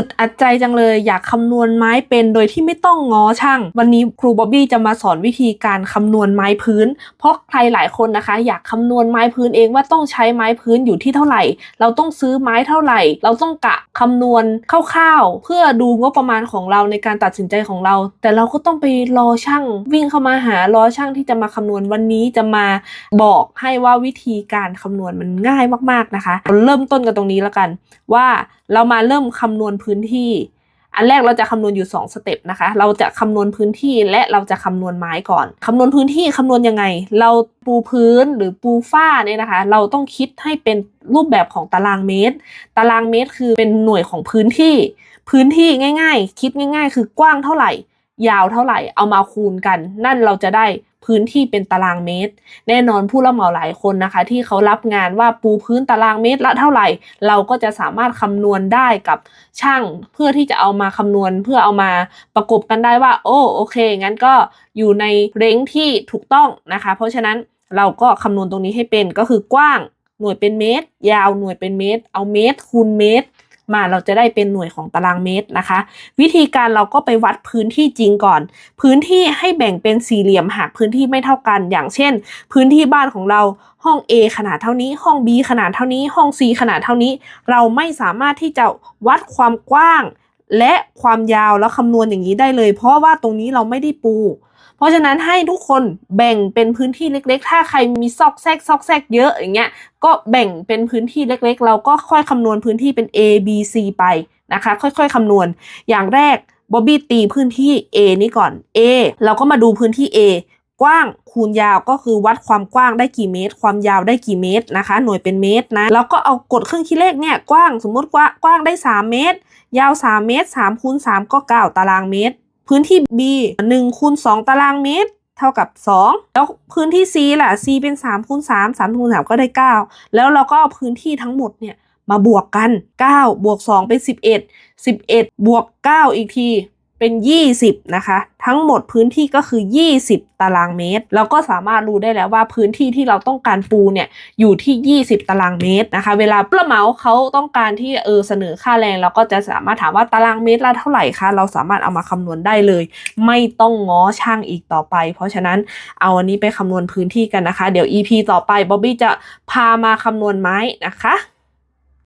อึดอัดใจจังเลยอยากคำนวณไม้เป็นโดยที่ไม่ต้องง้อช่าง วันนี้ครูบ๊อบบี้จะมาสอนวิธีการคำนวณไม้พื้น เพราะใครหลายคนนะคะ อยากคำนวณไม้พื้นเองว่าต้องใช้ไม้พื้นอยู่ที่เท่าไหร่ เราต้องซื้อไม้เท่าไหร่ เราต้องกะคำนวณคร่าวๆเพื่อดูงบประมาณของเราในการตัดสินใจของเรา แต่เราก็ต้องไปรอช่าง วิ่งเข้ามาหารอช่างที่จะมาคำนวณวันนี้จะมาบอกให้ว่าวิธีการคำนวณมันง่ายมากๆนะคะ เราเริ่มต้นกันตรงนี้แล้วกัน ว่าเรามาเริ่มคำนวณพื้นที่ อันแรกเราจะคำนวณอยู่2สเต็ปนะคะ เราจะคำนวณพื้นที่และเราจะคำนวณไม้ก่อนคำนวณพื้นที่คำนวณยังไง เราปูพื้นหรือปูฝ้าเนี่ยนะคะ เราต้องคิดให้เป็นรูปแบบของตารางเมตร ตารางเมตรคือเป็นหน่วยของพื้นที่ พื้นที่ง่าย ๆ คิดง่าย ๆ คือกว้างเท่าไหร่ ยาวเท่าไหร่เอามาคูณกัน นั่นเราจะได้พื้นที่เป็นตารางเมตร แน่นอนผู้รับเหมาหลายคนนะคะ ที่เขารับงานว่าปูพื้นตารางเมตรละเท่าไหร่ เราก็จะสามารถคำนวณได้กับช่างเพื่อที่จะเอามาคำนวณเพื่อเอามาประกบกันได้ว่า โอ้โอเค งั้นก็อยู่ในเร้งที่ถูกต้องนะคะ เพราะฉะนั้นเราก็คำนวณตรงนี้ให้เป็นก็คือกว้างหน่วยเป็นเมตร ยาวหน่วยเป็นเมตร เอาเมตรคูณเมตร มาเราจะได้เป็นหน่วยของตารางเมตรนะคะ วิธีการเราก็ไปวัดพื้นที่จริงก่อน พื้นที่ให้แบ่งเป็นสี่เหลี่ยมหากพื้นที่ไม่เท่ากัน อย่างเช่น พื้นที่บ้านของเราห้อง A ขนาดเท่านี้ ห้อง B ขนาดเท่านี้ ห้อง C ขนาดเท่านี้ เราไม่สามารถที่จะวัดความกว้าง และความยาวแล้วคำนวณอย่างนี้ได้เลย เพราะว่าตรงนี้เราไม่ได้ปู เพราะฉะนั้นให้ทุกคนแบ่งเป็นพื้นที่เล็ก ๆ ถ้าใครมีซอกแซกซอกแซกเยอะอย่างเงี้ย ก็แบ่งเป็นพื้นที่เล็ก ๆ เราก็ค่อยคำนวณพื้นที่เป็น A B C ไปนะคะ ค่อยๆคำนวณ อย่างแรกบ๊อบบี้ตีพื้นที่ A นี้ก่อน A เราก็มาดูพื้นที่ A กว้างคูณยาวก็คือวัดความกว้างได้กี่เมตร ความยาวได้กี่เมตรนะคะ หน่วยเป็นเมตรนะแล้วก็เอากดเครื่องคิดเลขเนี่ยกว้างสมมติกว้างกว้างได้ 3 เมตร ยาว 3 เมตร3คูณ3ก็ 9 ตารางเมตร พื้นที่ B 1คูณ2ตารางเมตร เท่ากับ 2 แล้วพื้นที่ C ล่ะ C เป็น3คูณ3 3คูณ3ก็ได้ 9 แล้วเราก็เอาพื้นที่ทั้งหมดเนี่ยมาบวกกัน 9 บวก 2 เป็น 11 11 บวก 9 อีกที เป็น 20 นะคะ ทั้งหมดพื้นที่ก็คือ 20 ตารางเมตร เราก็สามารถรู้ได้แล้วว่าพื้นที่ที่เราต้องการปูเนี่ยอยู่ที่ 20 ตารางเมตรนะคะ เวลาเปลาเหมาเขาต้องการที่เออเสนอค่าแรง เราก็จะสามารถถามว่าตารางเมตรละเท่าไหร่คะเราสามารถเอามาคำนวณได้เลย ไม่ต้องง้อช่างอีกต่อไป เพราะฉะนั้นเอาอันนี้ไปคำนวณพื้นที่กันนะคะ เดี๋ยว EP ต่อไปบ๊อบบี้จะพามาคำนวณไม้นะคะ